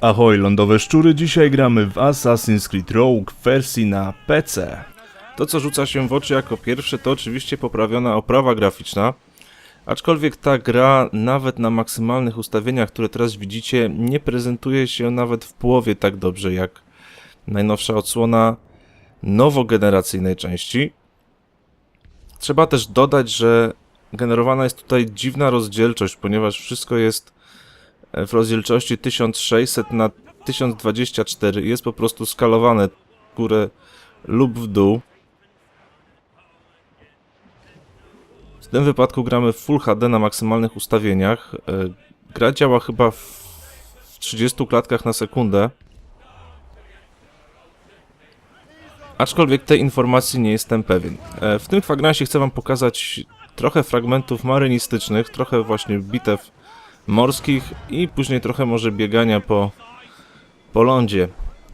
Ahoj lądowe szczury, dzisiaj gramy w Assassin's Creed Rogue w wersji na PC. To co rzuca się w oczy jako pierwsze to oczywiście poprawiona oprawa graficzna. Aczkolwiek ta gra nawet na maksymalnych ustawieniach, które teraz widzicie, nie prezentuje się nawet w połowie tak dobrze jak najnowsza odsłona nowogeneracyjnej części. Trzeba też dodać, że generowana jest tutaj dziwna rozdzielczość, ponieważ wszystko jest w rozdzielczości 1600 na 1024 jest po prostu skalowane w górę lub w dół. W tym wypadku gramy w Full HD na maksymalnych ustawieniach. E, Gra działa chyba w w 30 klatkach na sekundę. Aczkolwiek tej informacji nie jestem pewien. E, W tym kwagransie chcę wam pokazać trochę fragmentów marynistycznych, trochę właśnie bitew morskich i później trochę może biegania po, po lądzie.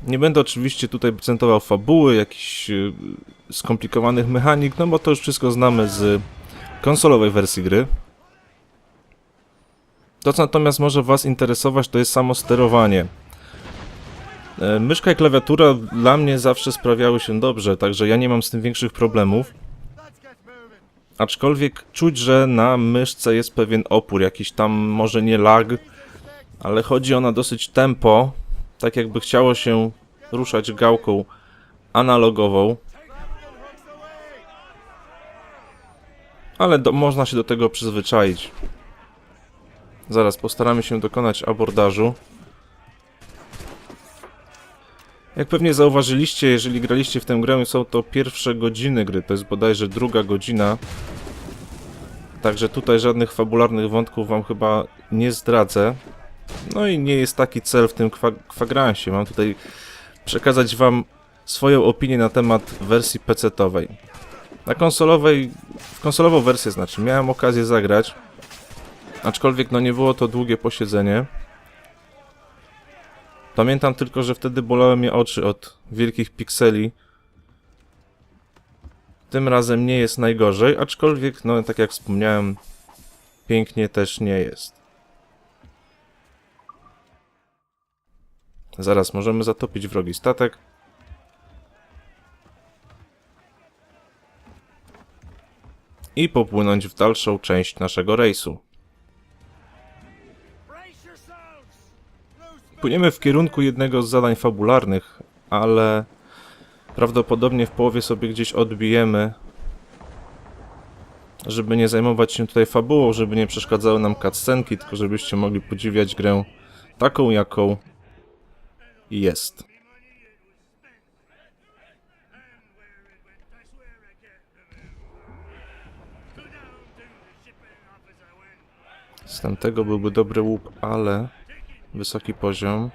Nie będę oczywiście tutaj prezentował fabuły, jakichś y, skomplikowanych mechanik, no bo to już wszystko znamy z konsolowej wersji gry. To, co natomiast może Was interesować, to jest samo sterowanie. E, Myszka i klawiatura dla mnie zawsze sprawiały się dobrze, także ja nie mam z tym większych problemów. Aczkolwiek czuć, że na myszce jest pewien opór, jakiś tam może nie lag, ale chodzi ona dosyć tempo, tak jakby chciało się ruszać gałką analogową. Ale do, można się do tego przyzwyczaić. Zaraz postaramy się dokonać abordażu. Jak pewnie zauważyliście, jeżeli graliście w tę grę, są to pierwsze godziny gry, to jest bodajże druga godzina. Także tutaj żadnych fabularnych wątków wam chyba nie zdradzę. No i nie jest taki cel w tym kwa kwagransie. Mam tutaj przekazać wam swoją opinię na temat wersji PC-towej. Na konsolowej, w konsolową wersję znaczy, miałem okazję zagrać. Aczkolwiek no nie było to długie posiedzenie. Pamiętam tylko, że wtedy bolały mnie oczy od wielkich pikseli. Tym razem nie jest najgorzej, aczkolwiek, no tak jak wspomniałem, pięknie też nie jest. Zaraz możemy zatopić wrogi statek. I popłynąć w dalszą część naszego rejsu. Płyniemy w kierunku jednego z zadań fabularnych, ale prawdopodobnie w połowie sobie gdzieś odbijemy, żeby nie zajmować się tutaj fabułą, żeby nie przeszkadzały nam cutscenki, tylko żebyście mogli podziwiać grę taką, jaką jest. Z tamtego byłby dobry łuk, ale wysoki poziom.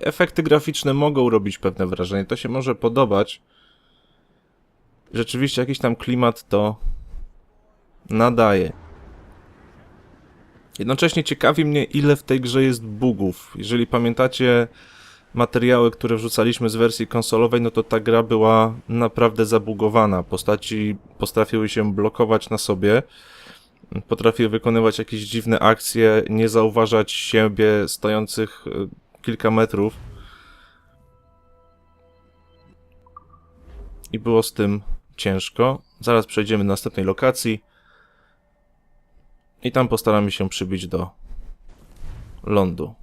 Efekty graficzne mogą robić pewne wrażenie, to się może podobać. Rzeczywiście jakiś tam klimat to nadaje. Jednocześnie ciekawi mnie, ile w tej grze jest bugów. Jeżeli pamiętacie materiały, które wrzucaliśmy z wersji konsolowej, no to ta gra była naprawdę zabugowana. Postaci potrafiły się blokować na sobie, potrafiły wykonywać jakieś dziwne akcje, nie zauważać siebie stojących e, kilka metrów. I było z tym ciężko. Zaraz przejdziemy do następnej lokacji. I tam postaramy się przybić do lądu.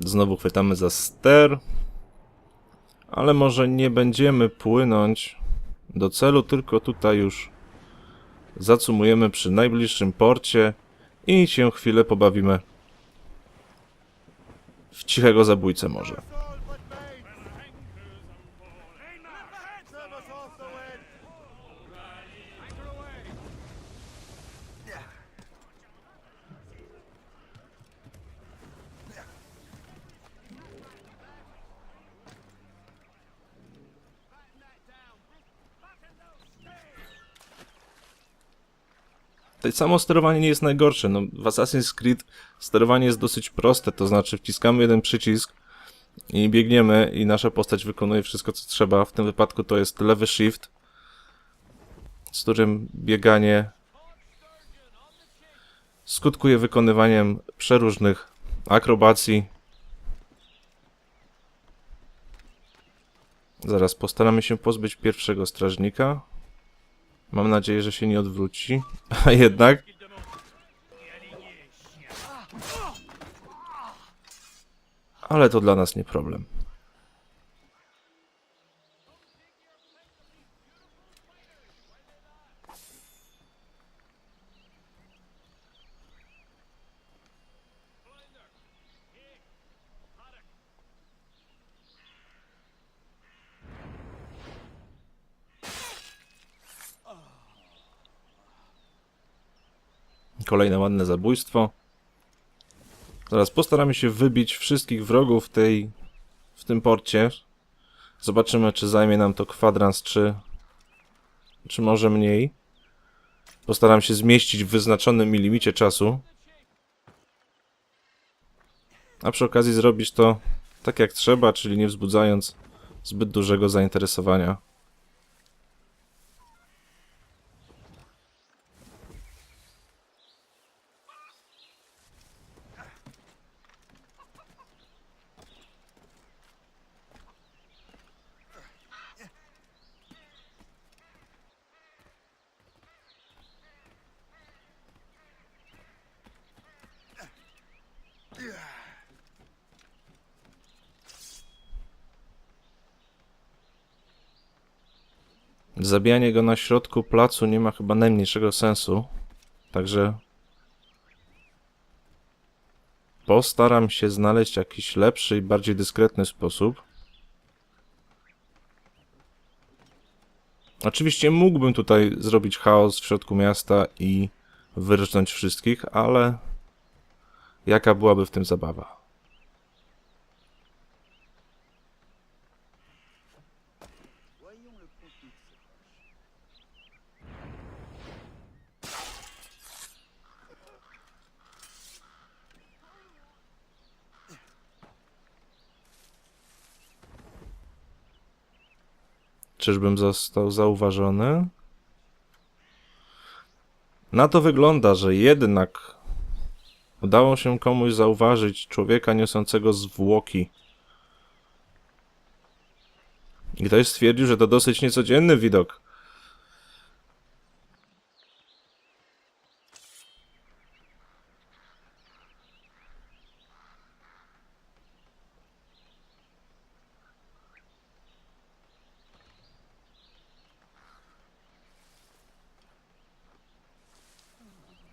Znowu chwytamy za ster. Ale może nie będziemy płynąć do celu, tylko tutaj już zacumujemy przy najbliższym porcie i się chwilę pobawimy w cichego zabójcę może. To samo sterowanie nie jest najgorsze. No, w Assassin's Creed sterowanie jest dosyć proste, to znaczy wciskamy jeden przycisk i biegniemy i nasza postać wykonuje wszystko co trzeba. W tym wypadku to jest lewy shift, z którym bieganie skutkuje wykonywaniem przeróżnych akrobacji. Zaraz postaramy się pozbyć pierwszego strażnika. Mam nadzieję, że się nie odwróci. A jednak. Ale to dla nas nie problem. Kolejne ładne zabójstwo. Zaraz postaramy się wybić wszystkich wrogów tej, w tym porcie. Zobaczymy, czy zajmie nam to kwadrans, czy, czy może mniej. Postaram się zmieścić w wyznaczonym mi limicie czasu. A przy okazji zrobić to tak jak trzeba, czyli nie wzbudzając zbyt dużego zainteresowania. Zabijanie go na środku placu nie ma chyba najmniejszego sensu. Także postaram się znaleźć jakiś lepszy i bardziej dyskretny sposób. Oczywiście mógłbym tutaj zrobić chaos w środku miasta i wyrżnąć wszystkich, ale jaka byłaby w tym zabawa? Czyżbym został zauważony? Na to wygląda, że jednak udało się komuś zauważyć człowieka niosącego zwłoki. I ktoś stwierdził, że to dosyć niecodzienny widok.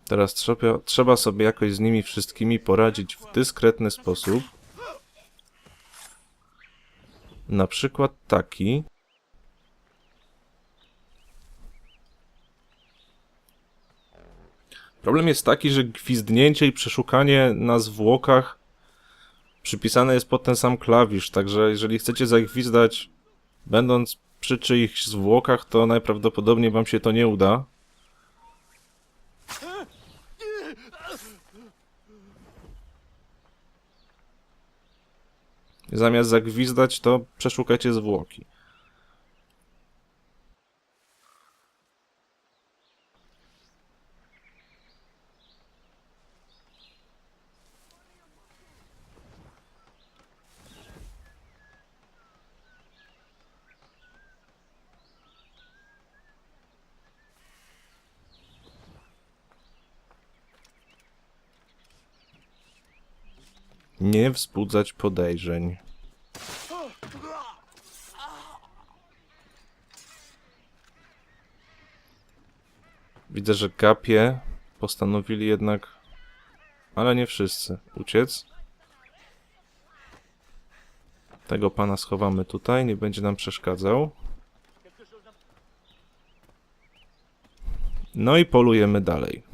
Teraz trzeba, trzeba sobie jakoś z nimi wszystkimi poradzić w dyskretny sposób. Na przykład taki. Problem jest taki, że gwizdnięcie i przeszukanie na zwłokach przypisane jest pod ten sam klawisz, także jeżeli chcecie zagwizdać będąc przy czyichś zwłokach, to najprawdopodobniej wam się to nie uda. Zamiast zagwizdać, to przeszukajcie zwłoki. Nie wzbudzać podejrzeń. Widzę, że kapie postanowili jednak, ale nie wszyscy, uciec. Tego pana schowamy tutaj, nie będzie nam przeszkadzał. No i polujemy dalej.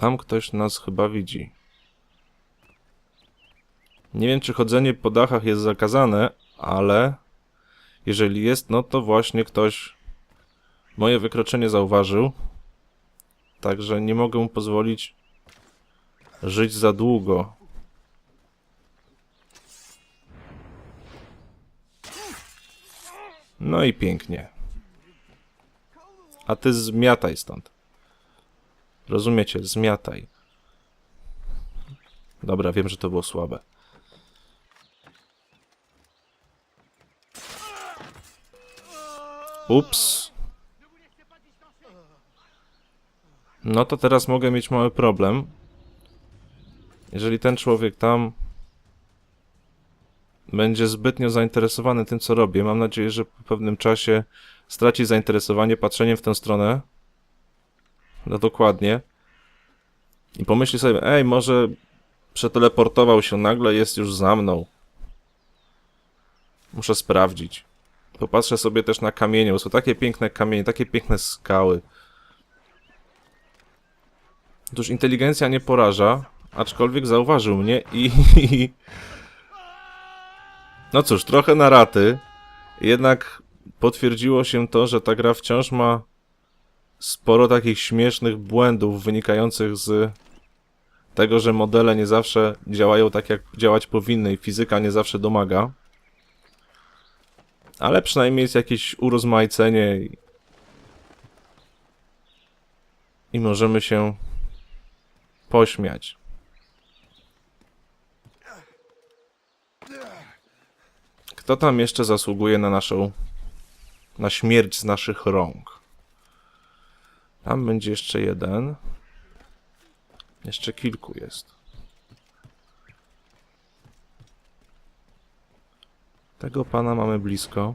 Tam ktoś nas chyba widzi. Nie wiem, czy chodzenie po dachach jest zakazane, ale jeżeli jest, no to właśnie ktoś moje wykroczenie zauważył. Także nie mogę mu pozwolić żyć za długo. No i pięknie. A ty zmiataj stąd. Rozumiecie? Zmiataj. Dobra, wiem, że to było słabe. Ups. No to teraz mogę mieć mały problem. Jeżeli ten człowiek tam będzie zbytnio zainteresowany tym, co robię, mam nadzieję, że po pewnym czasie straci zainteresowanie patrzeniem w tę stronę. No dokładnie. I pomyśli sobie, ej, może przeteleportował się nagle, jest już za mną. Muszę sprawdzić. Popatrzę sobie też na kamienie, bo są takie piękne kamienie, takie piękne skały. Otóż inteligencja nie poraża, aczkolwiek zauważył mnie i... No cóż, trochę na raty. Jednak potwierdziło się to, że ta gra wciąż ma sporo takich śmiesznych błędów wynikających z tego, że modele nie zawsze działają tak, jak działać powinny i fizyka nie zawsze domaga. Ale przynajmniej jest jakieś urozmaicenie i, i możemy się pośmiać. Kto tam jeszcze zasługuje na naszą. na śmierć z naszych rąk? Tam będzie jeszcze jeden. Jeszcze kilku jest. Tego pana mamy blisko.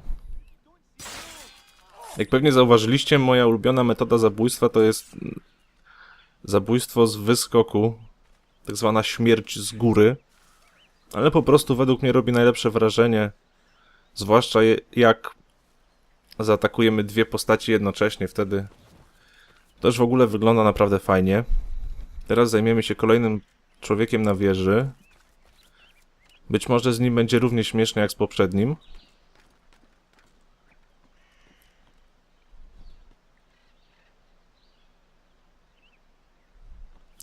Jak pewnie zauważyliście, moja ulubiona metoda zabójstwa to jest mm, zabójstwo z wyskoku, tak zwana śmierć z góry. Ale po prostu według mnie robi najlepsze wrażenie, zwłaszcza jak zaatakujemy dwie postaci jednocześnie, wtedy już w ogóle wygląda naprawdę fajnie. Teraz zajmiemy się kolejnym człowiekiem na wieży. Być może z nim będzie równie śmiesznie jak z poprzednim.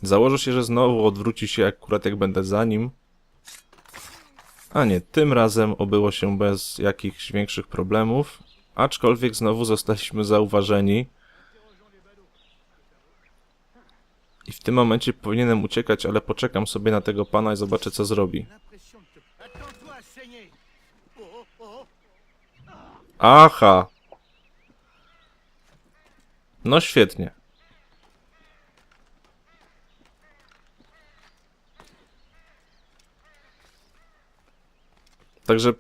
Założę się, że znowu odwróci się akurat jak będę za nim. A nie, tym razem obyło się bez jakichś większych problemów. Aczkolwiek znowu zostaliśmy zauważeni. I w tym momencie powinienem uciekać, ale poczekam sobie na tego pana i zobaczę co zrobi. Aha! No świetnie. Także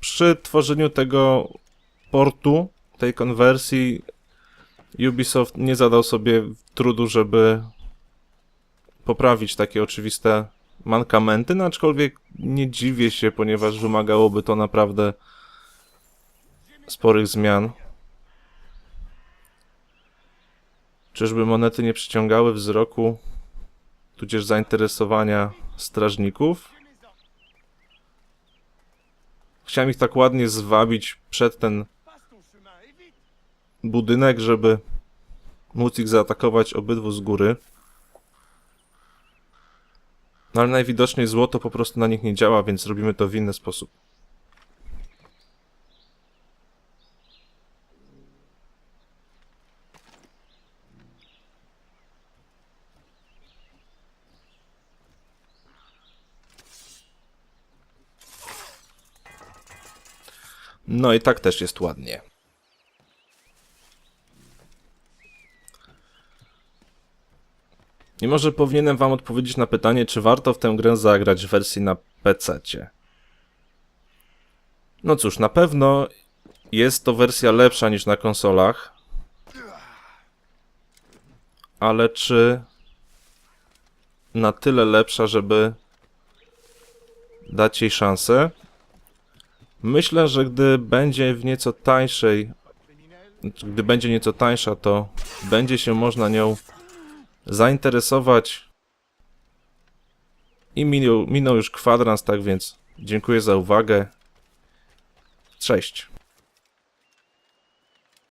przy tworzeniu tego portu, tej konwersji, Ubisoft nie zadał sobie trudu, żeby poprawić takie oczywiste mankamenty, no aczkolwiek nie dziwię się, ponieważ wymagałoby to naprawdę sporych zmian. Czyżby monety nie przyciągały wzroku, tudzież zainteresowania strażników? Chciałem ich tak ładnie zwabić przed ten budynek, żeby móc ich zaatakować obydwu z góry. No ale najwidoczniej złoto po prostu na nich nie działa, więc robimy to w inny sposób. No i tak też jest ładnie. I może powinienem wam odpowiedzieć na pytanie, czy warto w tę grę zagrać w wersji na PC. No cóż, na pewno jest to wersja lepsza niż na konsolach. Ale czy na tyle lepsza, żeby dać jej szansę? Myślę, że gdy będzie w nieco tańszej, gdy będzie nieco tańsza, to będzie się można nią zainteresować. I minął, minął już kwadrans, tak więc Dziękuję za uwagę. Cześć.